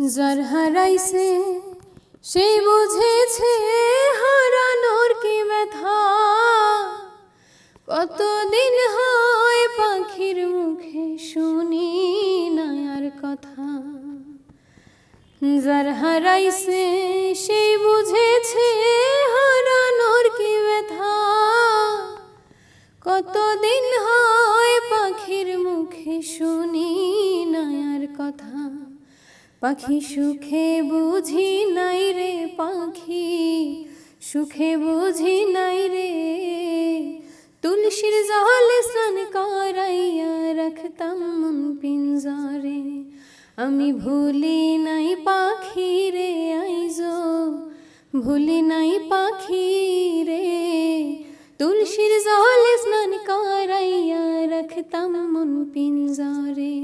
যার হারাইছে সে বুঝেছে হারানোর কি ব্যথা। কতদিন হয় পাখির মুখে শুনি না আর কথা। যার হারাইছে সেই বুঝেছে হারানোর কি ব্যথা। কতদিন হয় পাখির মুখে শুনি না আর কথা। পাখি সুখে বুঝি নাই রে পাখি, সুখে বুঝি নাই রে। তুলসীর জলে স্নান করাইয়া রাখতাম মন পিঞ্জরে। আমি ভুলি নাই পাখি রে, আইজো ভুলি নাই পাখি রে। তুলসীর জলে স্নান করাইয়া রাখতাম মন পিঞ্জরে।